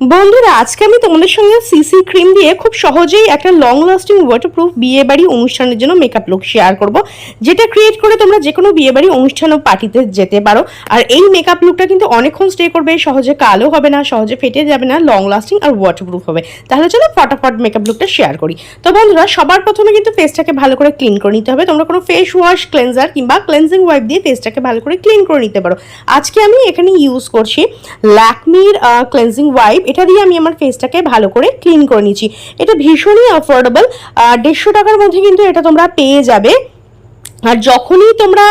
বন্ধুরা, আজকে আমি তোমাদের সঙ্গে সিসি ক্রিম দিয়ে খুব সহজেই একটা লং লাস্টিং ওয়াটারপ্রুফ বিয়ে বাড়ি অনুষ্ঠানের জন্য মেকআপ লুক শেয়ার করব, যেটা ক্রিয়েট করে তোমরা যে কোনো বিয়ে বাড়ি অনুষ্ঠান ও পার্টিতে যেতে পারো। আর এই মেকআপ লুকটা কিন্তু অনেকক্ষণ স্টে করবে, সহজে কালো হবে না, সহজে ফেটে যাবে না লং লাস্টিং আর ওয়াটারপ্রুফ হবে। তাহলে চলো ফটাফট মেকআপ লুকটা শেয়ার করি। তো বন্ধুরা, সবার প্রথমে কিন্তু ফেসটাকে ভালো করে ক্লিন করে নিতে হবে। তোমরা কোনো ফেস ওয়াশ ক্লেন্সার কিংবা ক্লেন্সিং ওয়াইপ দিয়ে ফেসটাকে ভালো করে ক্লিন করে নিতে পারো। আজকে আমি এখানে ইউজ করছি ল্যাকমির ক্লেন্সিং ওয়াইপ এটা দিয়ে আমি আমার ফেসটাকে ভালো করে ক্লিন করে নিচ্ছি। এটা ভীষণই অ্যাফোর্ডেবল দেড়শো টাকার মধ্যে কিন্তু এটা তোমরা পেয়ে যাবে। আর যখনই তোমরা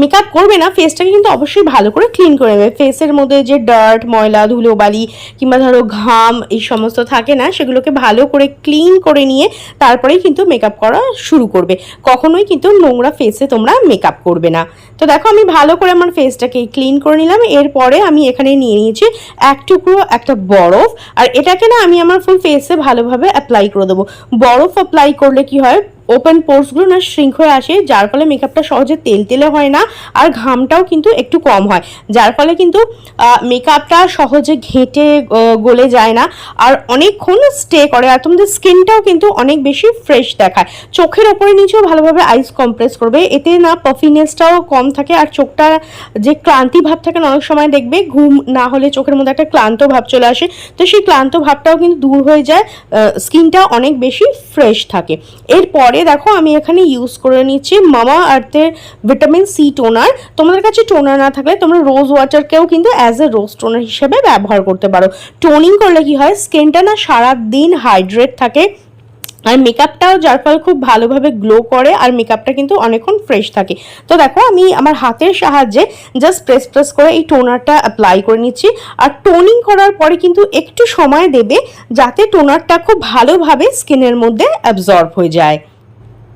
মেকআপ করবে না ফেসটাকে কিন্তু অবশ্যই ভালো করে ক্লিন করে নেবে। ফেসের মধ্যে যে ডার্ট ময়লা ধুলো বালি কিংবা ধরো ঘাম, এই সমস্ত থাকে না, সেগুলোকে ভালো করে ক্লিন করে নিয়ে তারপরেই কিন্তু মেকআপ করা শুরু করবে। কখনোই কিন্তু নোংরা ফেসে তোমরা মেকআপ করবে না। তো দেখো, আমি ভালো করে আমার ফেসটাকে ক্লিন করে নিলাম। এরপরে আমি এখানে নিয়ে নিয়েছি এক টুকরো একটা বরফ। আর এটাকে না আমি আমার ফুল ফেসে ভালোভাবে অ্যাপ্লাই করে দেবো। বরফ অ্যাপ্লাই করলে কি হয়? ওপেন পোর্সগুলো না হয়ে আসে, যার ফলে মেকআপটা সহজে তেল তেলে হয় না আর ঘামটাও কিন্তু একটু কম হয়। যার ফলে কিন্তু মেকআপটা সহজে ঘেঁটে গলে যায় না আর অনেকক্ষণ স্টে করে আর তোমাদের স্কিনটাও কিন্তু অনেক বেশি ফ্রেশ দেখায়। চোখের ওপরে নিচেও ভালোভাবে আইস কম্প্রেস করবে, এতে না পাফিনেসটাও কম থাকে আর চোখটা যে ক্লান্তি ভাব থাকে অনেক সময় দেখবে ঘুম না হলে চোখের মধ্যে একটা ক্লান্ত ভাব চলে আসে। তো সেই ক্লান্ত ভাবটাও কিন্তু দূর হয়ে যায় স্কিনটা অনেক বেশি ফ্রেশ থাকে। এরপরে দেখো আমি এখানে ইউজ করে নিচ্ছি মামা আর্থের ভিটামিন সি টোনার তোমাদের কাছে টোনার না থাকলে তোমরা রোজ ওয়াটারকেও কিন্তু অ্যাজ এ রোজ টোনার হিসেবে ব্যবহার করতে পারো। টোনিং করলে কি হয়? স্কিনটা না সারা দিন হাইড্রেট থাকে। আর মেকআপটাও যার ফলে খুব ভালোভাবে গ্লো করে আর মেকআপটা কিন্তু অনেকক্ষণ ফ্রেশ থাকে। তো দেখো আমি আমার হাতের সাহায্যে জাস্ট প্রেস প্রেস করে এই টোনারটা অ্যাপ্লাই করে নিচ্ছি। আর টোনিং করার পরে কিন্তু একটু সময় দেবে যাতে টোনারটা খুব ভালোভাবে স্কিনের মধ্যে অ্যাবজর্ব হয়ে যায়।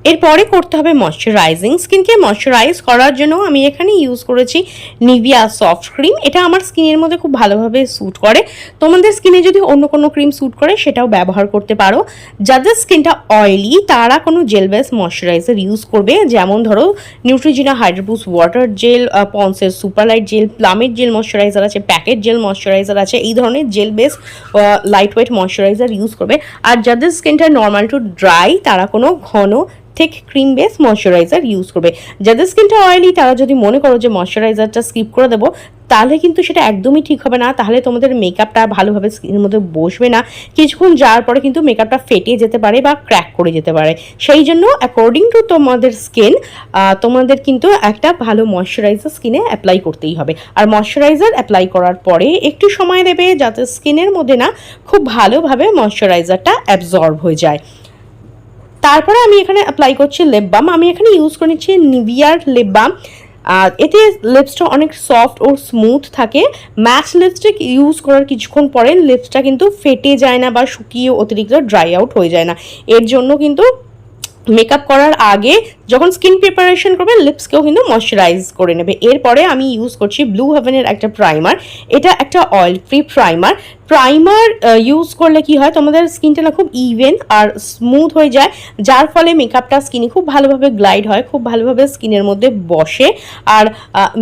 এরপরে করতে হবে ময়শ্চারাইজিং স্কিনকে ময়শ্চারাইজ করার জন্য আমি এখানে ইউজ করেছি নিভিয়া সফট ক্রিম এটা আমার স্কিনের মধ্যে খুব ভালোভাবে স্যুট করে। তোমাদের স্কিনে যদি অন্য কোনো ক্রিম স্যুট করে, সেটাও ব্যবহার করতে পারো। যাদের স্কিনটা অয়েলি তারা কোনো জেল বেস ময়শ্চারাইজার ইউজ করবে। যেমন ধরো Neutrogena hydro water water gel super light gel প্লামের gel moisturizer আছে প্যাকেট জেল ময়শ্চারাইজার আছে, এই ধরনের gel base lightweight moisturizer use করবে। আর যাদের স্কিনটা নর্মাল টু ড্রাই তারা কোনো ঘন thick cream base moisturizer use করবে। যাদের স্কিনটা অয়েলি তারা যদি মনে করো যে ময়শ্চারাইজারটা স্কিপ করে দেবো, তাহলে কিন্তু সেটা একদমই ঠিক হবে না। তাহলে তোমাদের মেকআপটা ভালোভাবে স্কিনের মধ্যে বসবে না। কিছুক্ষণ যাওয়ার পরে কিন্তু মেকআপটা ফেটে যেতে পারে বা ক্র্যাক করে যেতে পারে। সেই জন্য অ্যাকর্ডিং টু তোমাদের স্কিন তোমাদের কিন্তু একটা ভালো ময়শ্চারাইজার স্কিনে অ্যাপ্লাই করতেই হবে। আর ময়শ্চারাইজার অ্যাপ্লাই করার পরে একটু সময় দেবে যাতে স্কিনের মধ্যে না খুব ভালোভাবে ময়শ্চারাইজারটা অ্যাবজর্ব হয়ে যায়। তারপরে আমি এখানে অ্যাপ্লাই করছি লেপ বাম আমি এখানে ইউজ করে নিচ্ছি নিভিয়ার লেপ বাম আর এতে লিপসটা অনেক সফট ও স্মুথ থাকে। ম্যাচ লিপস্টিক ইউজ করার কিছুক্ষণ পরে লিপসটা কিন্তু ফেটে যায় না বা শুকিয়ে অতিরিক্ত ড্রাই আউট হয়ে যায় না। এর জন্য কিন্তু মেকআপ করার আগে যখন স্কিন প্রিপারেশন করবে লিপসকেও কিন্তু ময়শ্চারাইজ করে নেবে। এরপরে আমি ইউজ করছি ব্লু হেভেনের একটা প্রাইমার এটা একটা oil free primer primer use করলে কি হয়? তোমাদের স্কিনটা না খুব ইভেন আর স্মুথ হয়ে যায়, যার ফলে মেকআপটা স্কিনে খুব ভালোভাবে গ্লাইড হয়, খুব ভালোভাবে স্কিনের মধ্যে বসে। আর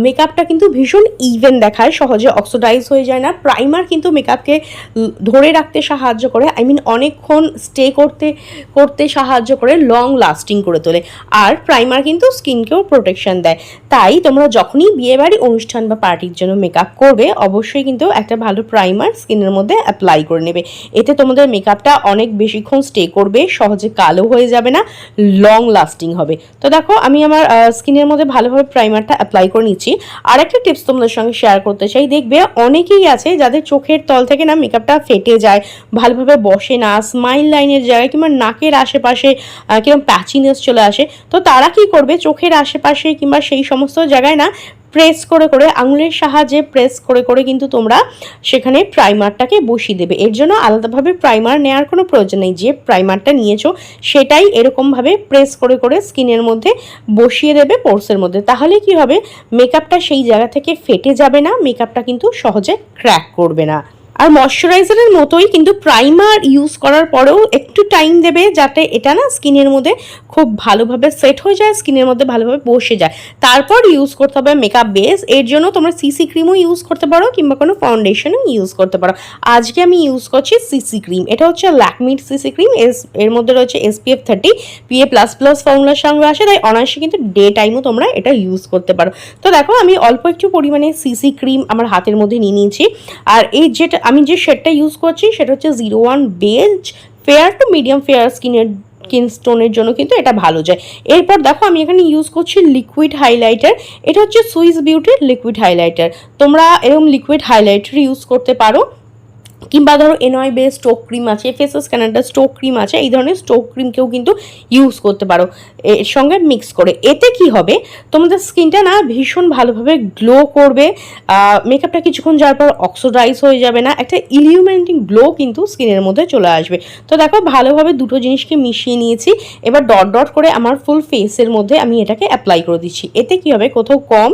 মেকআপটা কিন্তু ভীষণ ইভেন দেখায়, সহজে অক্সিডাইজ হয়ে যায় না। প্রাইমার কিন্তু মেকআপকে ধরে রাখতে সাহায্য করে। আই মিন অনেকক্ষণ স্টে করতে করতে সাহায্য করে। লং লাস্টিং করে তোলে। আর প্রাইমার কিন্তু স্কিনকেও প্রোটেকশন দেয়। তাই তোমরা যখনই বিয়েবাড়ি অনুষ্ঠান বা পার্টির জন্য মেকআপ করবে অবশ্যই কিন্তু একটা ভালো প্রাইমার স্কিনের মধ্যে অ্যাপ্লাই করে নেবে। এতে তোমাদের মেকআপটা অনেক বেশিক্ষণ স্টে করবে সহজে কালো হয়ে যাবে না লং লাস্টিং হবে। তো দেখো আমি আমার স্কিনের মধ্যে ভালোভাবে প্রাইমারটা অ্যাপ্লাই করে নিচ্ছি। আর একটা টিপস তোমাদের সঙ্গে শেয়ার করতে চাই। দেখবে অনেকেই আছে যাদের চোখের তল থেকে না মেকআপটা ফেটে যায় ভালোভাবে বসে না স্মাইল লাইনের জায়গায় কিংবা নাকের আশেপাশে আহ, কীরকম প্যাচিনেস চলে আসে। তো তারা কি করবে? চোখের আশেপাশে কিংবা সেই সমস্ত জায়গায় না প্রেস করে করে আঙুলের সাহায্যে প্রেস করে করে কিন্তু তোমরা সেখানে প্রাইমারটাকে বসিয়ে দেবে। এর জন্য আলাদাভাবে প্রাইমার নেওয়ার কোনো প্রয়োজন নেই। যে প্রাইমারটা নিয়েছো সেটাই এরকমভাবে প্রেস করে করে স্কিনের মধ্যে বসিয়ে দেবে পোর্সের মধ্যে। তাহলে কি হবে? মেকআপটা সেই জায়গা থেকে ফেটে যাবে না। মেকআপটা কিন্তু সহজে ক্র্যাক করবে না। আর ময়শ্চারাইজারের মতোই কিন্তু প্রাইমার ইউজ করার পরেও একটু টাইম দেবে যাতে এটা না স্কিনের মধ্যে খুব ভালোভাবে সেট হয়ে যায়, স্কিনের মধ্যে ভালোভাবে বসে যায়। তারপর ইউজ করতে হবে মেকআপ বেস। এর জন্য তোমরা সিসি ক্রিমও ইউজ করতে পারো কিংবা কোনো ফাউন্ডেশনও ইউজ করতে পারো। আজকে আমি ইউজ করছি সিসি ক্রিম এটা হচ্ছে ল্যাকমির সিসি ক্রিম এস, এর মধ্যে রয়েছে SPF thirty PA plus plus ফর্মুলার সঙ্গে আসে। তাই অনায়াসে কিন্তু ডে টাইমও তোমরা এটা ইউজ করতে পারো। তো দেখো, আমি অল্প একটু পরিমাণে সিসি ক্রিম আমার হাতের মধ্যে নিয়ে নিয়েছি। আর এই যেটা আমি যে শেডটা ইউজ করছি, সেটা হচ্ছে zero one bench fair to medium fair স্কিনের স্কিন স্টোনের জন্য কিন্তু এটা ভালো যায়। এরপর দেখো আমি এখানে ইউজ করছি লিকুইড হাইলাইটার এটা হচ্ছে সুইস বিউটির লিকুইড হাইলাইটার তোমরা এরকম লিকুইড হাইলাইটার ইউজ করতে পারো। কিংবা ধরো এনয় বে স্টোক ক্রিম আছে ফেসেস ক্যানাডা স্টোক ক্রিম আছে, এই ধরনের স্টোক ক্রিমকেও কিন্তু ইউজ করতে পারো। এর সঙ্গে মিক্স করে। এতে কি হবে? তোমাদের স্কিনটা না ভীষণ ভালোভাবে গ্লো করবে মেকআপটা কিছুক্ষণ যাওয়ার পর অক্সোডাইজ হয়ে যাবে না, একটা ইলিউমেন্টিং গ্লো কিন্তু স্কিনের মধ্যে চলে আসবে। তো দেখো, ভালোভাবে দুটো জিনিসকে মিশিয়ে নিয়েছি, এবার ডট ডট করে আমার ফুল ফেসের মধ্যে আমি এটাকে অ্যাপ্লাই করে দিচ্ছি। এতে কি হবে? কোথাও কম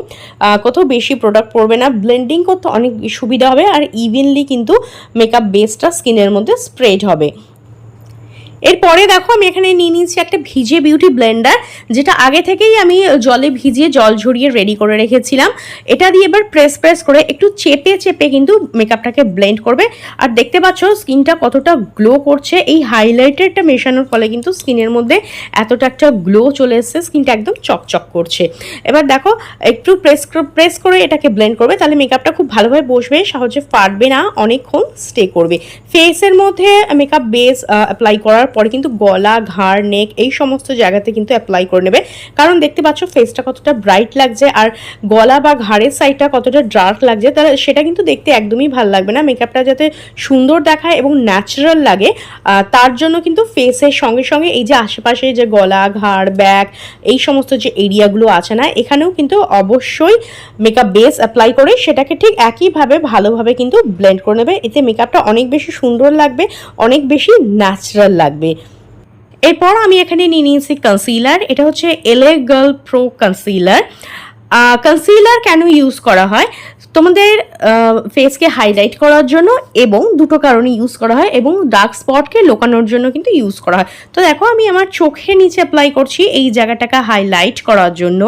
কোথাও বেশি প্রোডাক্ট পড়বে না। ব্লেন্ডিং করতে অনেক সুবিধা হবে, আর ইভেনলি কিন্তু মেকআপ বেসটা স্কিনের মধ্যে স্প্রেড হবে। এরপরে দেখো আমি এখানে নিয়ে নিয়েছি একটা ভিজে বিউটি ব্লেন্ডার, যেটা আগে থেকেই আমি জলে ভিজিয়ে জল ঝরিয়ে রেডি করে রেখেছিলাম। এটা দিয়ে এবার প্রেস প্রেস করে একটু চেপে চেপে কিন্তু মেকআপটাকে ব্লেন্ড করবে। আর দেখতে পাচ্ছ স্কিনটা কতটা গ্লো করছে। এই হাইলাইটারটা মেশানোর ফলে কিন্তু স্কিনের মধ্যে এতটা একটা গ্লো চলে এসছে স্কিনটা একদম চকচক করছে। এবার দেখো, একটু প্রেস প্রেস করে এটাকে ব্লেন্ড করবে, তাহলে মেকআপটা খুব ভালোভাবে বসবে সহজে ফাটবে না, অনেকক্ষণ স্টে করবে। ফেসের মধ্যে মেকআপ বেস অ্যাপ্লাই করার পরে কিন্তু গলা, ঘাড়, নেক এই সমস্ত জায়গাতে কিন্তু অ্যাপ্লাই করে নেবে। কারণ দেখতে পাচ্ছ ফেসটা কতটা ব্রাইট লাগছে আর গলা বা ঘাড়ের সাইডটা কতটা ডার্ক লাগছে তাহলে সেটা কিন্তু দেখতে একদমই ভালো লাগবে না। মেকআপটা যাতে সুন্দর দেখায় এবং ন্যাচারাল লাগে তার জন্য কিন্তু ফেসের সঙ্গে সঙ্গে এই যে আশেপাশে যে গলা, ঘাড় ব্যাক এই সমস্ত যে এরিয়াগুলো আছে না, এখানেও কিন্তু অবশ্যই মেকআপ বেস অ্যাপ্লাই করে সেটাকে ঠিক একইভাবে ভালোভাবে কিন্তু ব্লেন্ড করে নেবে। এতে মেকআপটা অনেক বেশি সুন্দর লাগবে, অনেক বেশি ন্যাচারাল লাগবে এরপর আমি এখানে নিয়ে নিয়েছি কনসিলার এটা হচ্ছে LA girl pro concealer concealer কেন ইউজ করা হয়? তোমাদের ফেসকে হাইলাইট করার জন্য এবং দুটো কারণে ইউজ করা হয় এবং ডার্ক স্পটকে লোকানোর জন্য কিন্তু ইউজ করা হয়। তো দেখো, আমি আমার চোখের নিচে অ্যাপ্লাই করছি এই জায়গাটাকে হাইলাইট করার জন্য।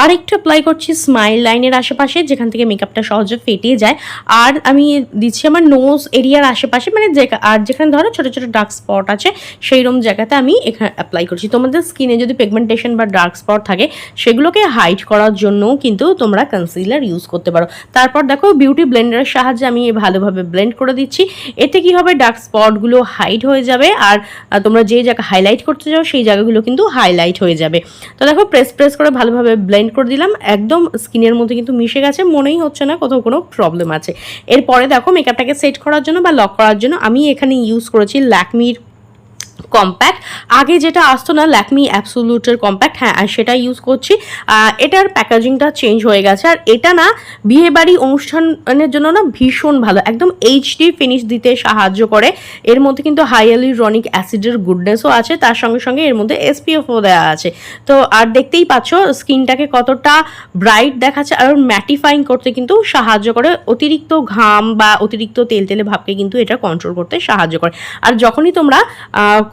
আর একটু অ্যাপ্লাই করছি স্মাইল লাইনের আশেপাশে, যেখান থেকে মেকআপটা সহজে ফেটে যায়। আর আমি দিচ্ছি আমার নোজ এরিয়ার আশেপাশে মানে যে, আর যেখানে ধরো ছোটো ছোটো ডার্ক স্পট আছে সেই রকম জায়গাতে আমি এখানে অ্যাপ্লাই করছি। তোমাদের স্কিনে যদি পিগমেন্টেশন বা ডার্ক স্পট থাকে, সেগুলোকে হাইড করার জন্যও কিন্তু তোমরা কনসিলার ইউজ করতে পারো। তারপর দেখো বিউটি ব্লেন্ডারের সাহায্যে আমি ভালোভাবে ব্লেন্ড করে দিচ্ছি। এতে কি হবে? ডার্ক স্পটগুলো হাইড হয়ে যাবে, আর তোমরা যে জায়গা হাইলাইট করতে চাও, সেই জায়গাগুলো কিন্তু হাইলাইট হয়ে যাবে। তো দেখো প্রেস প্রেস করে ভালোভাবে ব্লেন্ড করে দিলাম। একদম স্কিনের মধ্যে কিন্তু মিশে গেছে, মনেই হচ্ছে না কোথাও কোনো প্রবলেম আছে। এরপরে দেখো মেকআপটাকে সেট করার জন্য বা লক করার জন্য আমি এখানে ইউজ করেছি ল্যাকমির কম্প্যাক্ট আগে যেটা আসতো না ল্যাকমি অ্যাবসোলুটের কম্প্যাক্ট হ্যাঁ আর সেটা ইউজ করছি। এটার প্যাকেজিংটা চেঞ্জ হয়ে গেছে। আর এটা না বিয়ে বাড়ি অনুষ্ঠানের জন্য না ভীষণ ভালো, একদম এইচডি ফিনিশ দিতে সাহায্য করে। এর মধ্যে কিন্তু হাইয়ালিরনিক অ্যাসিডের গুডনেসও আছে, তার সঙ্গে সঙ্গে এর মধ্যে এসপিএফও দেওয়া আছে। তো, আর দেখতেই পাচ্ছ স্কিনটাকে কতটা ব্রাইট দেখাচ্ছে, আর ম্যাটিফাইং করতে কিন্তু সাহায্য করে। অতিরিক্ত ঘাম বা অতিরিক্ত তেল তেলে ভাবকে কিন্তু এটা কন্ট্রোল করতে সাহায্য করে। আর যখনই তোমরা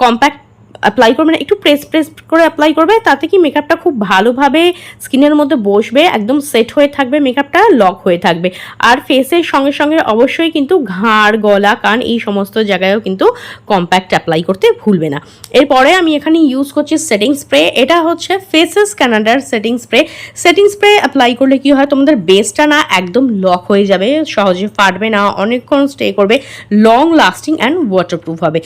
কম্প্যাক্ট অ্যাপ্লাই করবে না, একটু প্রেস প্রেস করে অ্যাপ্লাই করবে, তাতে কি মেকআপটা খুব ভালোভাবে স্কিনের মধ্যে বসবে, একদম সেট হয়ে থাকবে মেকআপটা লক হয়ে থাকবে। আর ফেসের সঙ্গে সঙ্গে অবশ্যই কিন্তু ঘাড়, গলা, কান এই সমস্ত জায়গায়ও কিন্তু কম্প্যাক্ট অ্যাপ্লাই করতে ভুলবে না। এরপরে আমি এখানে ইউজ করছি সেটিং স্প্রে এটা হচ্ছে Faces ক্যানাডার setting spray setting spray apply করলে কি হয়, তোমাদের বেসটা না একদম লক হয়ে যাবে, সহজে ফাটবে না, অনেকক্ষণ স্টে করবে লং লাস্টিং অ্যান্ড ওয়াটারপ্রুফ হবে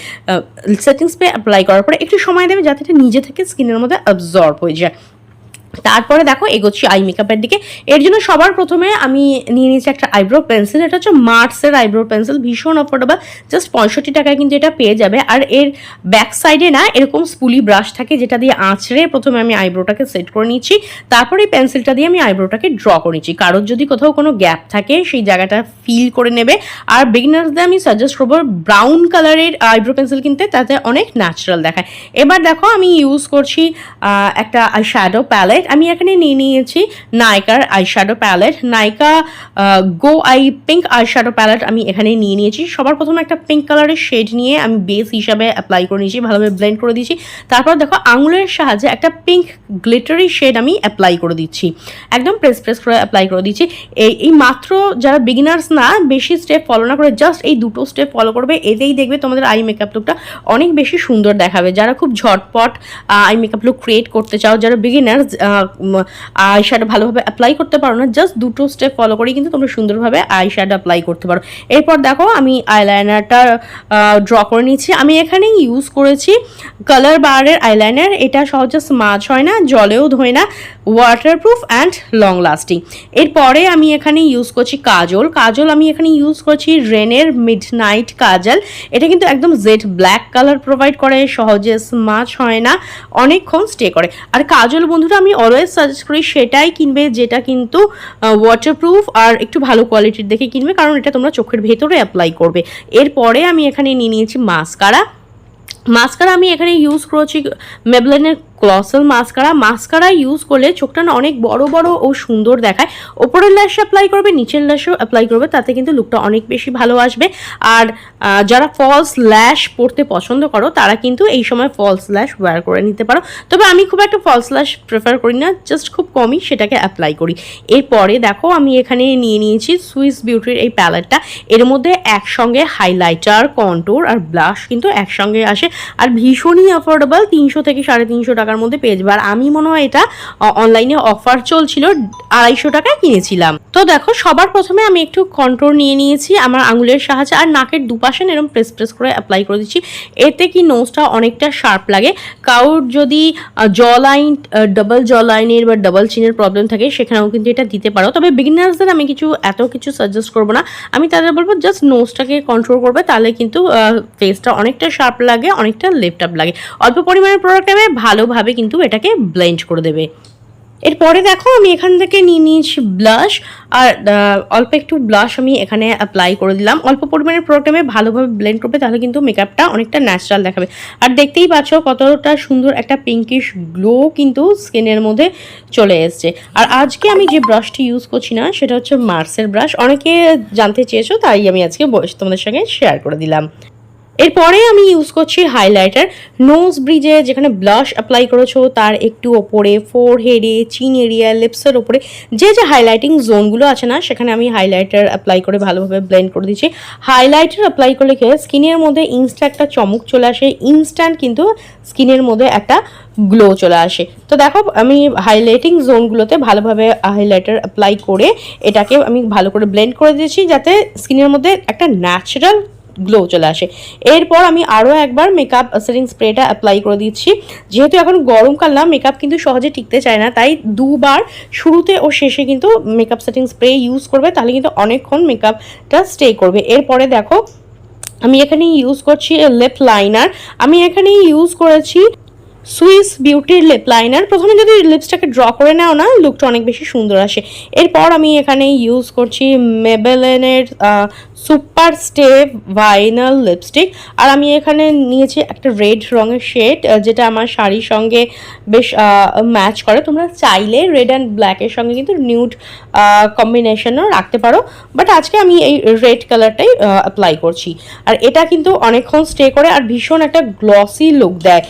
সেটিং স্প্রে অ্যাপ্লাই করার পরে একটু সময় দেবে যাতে এটা নিজে থেকে স্কিনের মধ্যে অ্যাবজর্ব হয়ে যায়। তারপরে দেখো এগোচ্ছি আই মেকআপের দিকে। এর জন্য সবার প্রথমে আমি নিয়ে নিয়েছি একটা আইব্রো পেন্সিল এটা হচ্ছে মার্সের আইব্রো পেন্সিল ভীষণ অফোর্ডেবল জাস্ট পঁয়ষট্টি টাকায় কিন্তু এটা পেয়ে যাবে। আর এর ব্যাক সাইডে না এরকম স্পুলি ব্রাশ থাকে যেটা দিয়ে আঁচড়ে প্রথমে আমি আইব্রোটাকে সেট করে নিচ্ছি। তারপরে এই পেন্সিলটা দিয়ে আমি আইব্রোটাকে ড্র করে নিচ্ছি। কারোর যদি কোথাও কোনো গ্যাপ থাকে, সেই জায়গাটা ফিল করে নেবে। আর বিগিনার্সদের আমি সাজেস্ট করব ব্রাউন কালারের আইব্রো পেন্সিল কিনতে, তাতে অনেক ন্যাচারাল দেখায়। এবার দেখো আমি ইউজ করছি একটা শ্যাডো প্যালেট প্যালেট আমি এখানে নিয়ে নিয়েছি নাইকার eyeshadow palette Nykaa go eye pink eyeshadow palette আমি এখানে নিয়ে নিয়েছি। সবার প্রথমে একটা পিঙ্ক কালারের শেড নিয়ে আমি বেস হিসাবে অ্যাপ্লাই করে নিয়েছি, ভালোভাবে ব্লেন্ড করে দিয়েছি। তারপর দেখো আঙুলের সাহায্যে একটা পিঙ্ক গ্লিটারি শেড আমি অ্যাপ্লাই করে দিচ্ছি। একদম প্রেস প্রেস করে অ্যাপ্লাই করে দিচ্ছি। এই এই মাত্র যারা বিগিনার্স না, বেশি স্টেপ ফলো না করে জাস্ট এই দুটো স্টেপ ফলো করবে, এতেই দেখবে তোমাদের আই মেকআপ লুকটা অনেক বেশি সুন্দর দেখাবে। যারা খুব ঝটপট আই মেকআপ লুক ক্রিয়েট করতে চাও, যারা বিগিনার্স আই শ্যাড ভালোভাবে অ্যাপ্লাই করতে পারো না জাস্ট দুটো স্টেপ ফলো করে কিন্তু তোমরা সুন্দরভাবে আই শ্যাডো অ্যাপ্লাই করতে পারো। এরপর দেখো আমি আইলাইনারটা ড্র করে নিচ্ছি আমি এখানে ইউজ করেছি কালার বারের আইলাইনার এটা সহজে স্মাচ হয় না, জলেও ধোয় না। ওয়াটারপ্রুফ অ্যান্ড লং লাস্টিং এরপরে আমি এখানে ইউজ করছি কাজল। কাজল আমি এখানে ইউজ করছি রেনের মিড নাইট কাজল। এটা কিন্তু একদম জেড ব্ল্যাক কালার প্রোভাইড করে, সহজে স্মাচ হয় না, অনেকক্ষণ স্টে করে। আর কাজল বন্ধুরা, আমি অলওয়েজ সাজেস্ট করি সেটাই কিনবে, যেটা কিন্তু ওয়াটারপ্রুফ আর একটু ভালো কোয়ালিটির দেখে কিনবে, কারণ এটা তোমরা চোখের ভেতরে অ্যাপ্লাই করবে। এরপরে আমি এখানে নিয়ে নিয়েছি মাস্কারা মাস্কারা আমি এখানে ইউজ করেছি মেবলেনের গ্লসাল মাস্কারা মাস্কারা ইউজ করলে চোখটা না অনেক বড় বড় ও সুন্দর দেখায়। ওপরের ল্যাশ অ্যাপ্লাই করবে, নিচের ল্যাশও অ্যাপ্লাই করবে, তাতে কিন্তু লুকটা অনেক বেশি ভালো আসবে। আর যারা ফলস ল্যাশ পরতে পছন্দ করো, তারা কিন্তু এই সময় ফলস ল্যাশ ওয়্যার করে নিতে পারো। তবে আমি খুব একটা ফলস ল্যাশ প্রেফার করি না জাস্ট খুব কমই সেটাকে অ্যাপ্লাই করি। এরপরে দেখো, আমি এখানে নিয়ে নিয়েছি সুইস বিউটির এই প্যালেটটা এর মধ্যে একসঙ্গে হাইলাইটার কন্ট্রোর আর ব্লাশ কিন্তু একসঙ্গে আসে। আর ভীষণই অ্যাফোর্ডেবল তিনশো থেকে সাড়ে তিনশো টাকার মধ্যে পেয়ে যাবে। আর আমি মনে হয় এটা অনলাইনে অফার চলছিল, আড়াইশো টাকায় কিনেছিলাম। তো দেখো, সবার প্রথমে আমি একটু কন্ট্রোল নিয়ে নিয়েছি আমার আঙুলের সাহায্যে, আর নাকের দুপাশে এরকম প্রেস প্রেস করে অ্যাপ্লাই করে দিচ্ছি। এতে কি নোজটা অনেকটা শার্প লাগে। কারোর যদি জ লাইন ডাবল জ লাইনের বা ডাবল চিনের প্রবলেম থাকে, সেখানেও কিন্তু এটা দিতে পারো। তবে বিগিনার্সদের আমি কিছু, এত কিছু সাজেস্ট করব না। আমি তাদের বলব জাস্ট নোজটাকে কন্ট্রোল করবে, তাহলে কিন্তু ফেসটা অনেকটা শার্প লাগে, অনেকটা লেফট আপ লাগে। অল্প পরিমাণের প্রোডাক্ট নেবে ভালোভাবে কিন্তু এটাকে ব্লেন্ড করে দেবে। এরপরে দেখো আমি এখান থেকে নিয়ে নিয়েছি ব্লাশ আর অল্প একটু ব্লাশ আমি এখানে অ্যাপ্লাই করে দিলাম। অল্প পরিমাণের প্রোডাক্ট আমি ভালোভাবে ব্লেন্ড করবে, তাহলে কিন্তু মেকআপটা অনেকটা ন্যাচারাল দেখাবে। আর দেখতেই পাচ্ছ কতটা সুন্দর একটা পিঙ্কিশ গ্লো কিন্তু স্কিনের মধ্যে চলে এসছে। আর আজকে আমি যে ব্রাশটি ইউজ করছি না, সেটা হচ্ছে মার্সের ব্রাশ অনেকে জানতে চেয়েছো, তাই আমি আজকে তোমাদের সঙ্গে শেয়ার করে দিলাম। এরপরে আমি ইউজ করছি হাইলাইটার নোজ ব্রিজে যেখানে ব্লাশ অ্যাপ্লাই করেছ, তার একটু ওপরে ফোর হেডে চিন এরিয়া লিপসের ওপরে, যে যে হাইলাইটিং জোনগুলো আছে না, সেখানে আমি হাইলাইটার অ্যাপ্লাই করে ভালোভাবে ব্লেন্ড করে দিচ্ছি। হাইলাইটার অ্যাপ্লাই করলে কি স্কিনের মধ্যে ইনস্টা একটা চমক চলে আসে ইনস্ট্যান্ট কিন্তু স্কিনের মধ্যে একটা গ্লো চলে আসে। তো দেখো, আমি হাইলাইটিং জোনগুলোতে ভালোভাবে হাইলাইটার অ্যাপ্লাই করে এটাকে আমি ভালো করে ব্লেন্ড করে দিয়েছি, যাতে স্কিনের মধ্যে একটা ন্যাচারাল গ্লো চলে আসে। এরপর আমি আরও একবার মেকআপ সেটিং স্প্রেটা অ্যাপ্লাই করে দিচ্ছি। যেহেতু এখন গরমকাল না মেকআপ কিন্তু সহজে টিকতে চায় না, তাই দুবার শুরুতে ও শেষে কিন্তু মেকআপ সেটিং স্প্রে ইউজ করবে, তাহলে কিন্তু অনেকক্ষণ মেকআপটা স্টে করবে। এরপরে দেখো, আমি এখানে ইউজ করছি লিপ লাইনার আমি এখানে ইউজ করেছি সুইস বিউটির লিপ লাইনার প্রথমে যদি লিপসটাকে ড্র করে নাও না লুকটা অনেক বেশি সুন্দর আসে। এরপর আমি এখানে ইউজ করছি মেবেলেনের সুপার স্টে ভাইনাল লিপস্টিক আর আমি এখানে নিয়েছি একটা রেড রঙের শেড যেটা আমার শাড়ির সঙ্গে বেশ ম্যাচ করে। তোমরা চাইলে রেড অ্যান্ড ব্ল্যাকের সঙ্গে কিন্তু নিউড কম্বিনেশনও রাখতে পারো। বাট আজকে আমি এই রেড কালারটাই অ্যাপ্লাই করছি। আর এটা কিন্তু অনেকক্ষণ স্টে করে আর ভীষণ একটা গ্লসি লুক দেয়।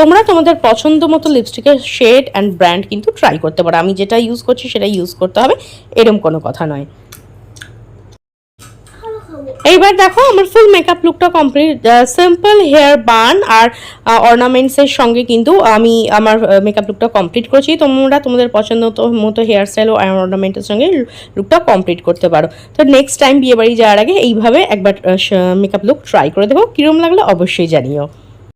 তোমরা তোমাদের পছন্দ মতো লিপস্টিকের শেড অ্যান্ড ব্র্যান্ড কিন্তু ট্রাই করতে পারো। আমি যেটা ইউজ করছি সেটা ইউজ করতে হবে, এরম কোনো কথা নয়। এইবার দেখো আমার ফুল মেকআপ লুকটা কমপ্লিট সিম্পল হেয়ার বান আর অর্নামেন্টসের সঙ্গে কিন্তু আমি আমার মেকআপ লুকটা কমপ্লিট করেছি। তোমরা তোমাদের পছন্দ মতো হেয়ার স্টাইল ও অর্নামেন্টের সঙ্গে লুকটা কমপ্লিট করতে পারো। তো নেক্সট টাইম বিয়েবাড়ি যাওয়ার আগে এইভাবে একবার মেকআপ লুক ট্রাই করে দেখো। কীরকম লাগল অবশ্যই জানিও।